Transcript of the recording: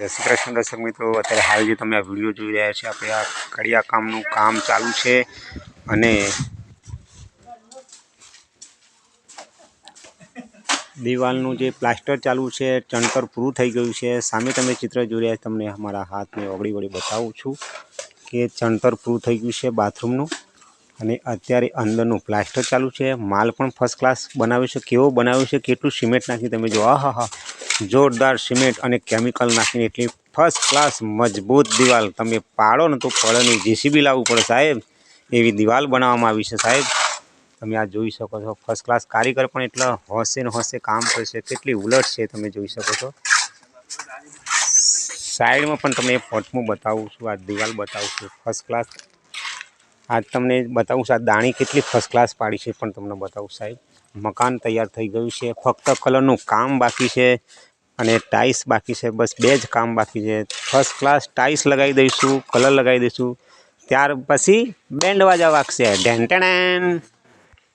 જય શ્રી કૃષ્ણ, દર્શક મિત્રો. અત્યારે હાલ જે તમે આ વીડિયો જોઈ રહ્યા છે, આપણે આ કડિયા કામનું કામ ચાલુ છે અને દિવાલનું જે પ્લાસ્ટર ચાલુ છે, ચણતર પૂરું થઈ ગયું છે. સામે તમે ચિત્ર જોઈ રહ્યા છો, તમને અમારા હાથને ઓગળી વળી બતાવું છું કે ચણતર પૂરું થઈ ગયું છે બાથરૂમનું અને અત્યારે અંદરનું પ્લાસ્ટર ચાલુ છે. માલ પણ ફર્સ્ટ ક્લાસ બનાવ્યો છે. કેવો બનાવ્યો છે? કેટલું સિમેન્ટ નાખી તમે? જો આહા હા. જોરદાર સિમેન્ટ અને કેમિકલ નાખીને એટલી ફર્સ્ટ ક્લાસ મજબૂત દિવાલ. તમે પાડો ને તો પડે નહીં જેસીબી લાવવું પડે સાહેબ. એવી દિવાલ બનાવવામાં આવી છે સાહેબ. તમે આ જોઈ શકો છો ફર્સ્ટ ક્લાસ કારીગર પણ એટલા હોશે ને હોશે કામ કરશે કેટલી ઉલટ છે તમે જોઈ શકો છો. સાઈડમાં પણ તમને પોટમું બતાવું છું, આ દિવાલ બતાવું છું. ફર્સ્ટ ક્લાસ આજ તમને બતાવું છું, આ દાણી કેટલી ફર્સ્ટ ક્લાસ પાડી છે પણ તમને બતાવું સાહેબ. મકાન તૈયાર થઈ ગયું છે. ફક્ત કલરનું કામ બાકી છે. અને ટાઇલ્સ બાકી છે, બસ બે જ કામ બાકી છે. ફર્સ્ટ ક્લાસ ટાઇલ્સ લગાવી દઈશું, કલર લગાવી દઈશું. ત્યાર પછી બેન્ડ વાજા વાગશે. ઢેન ટેણ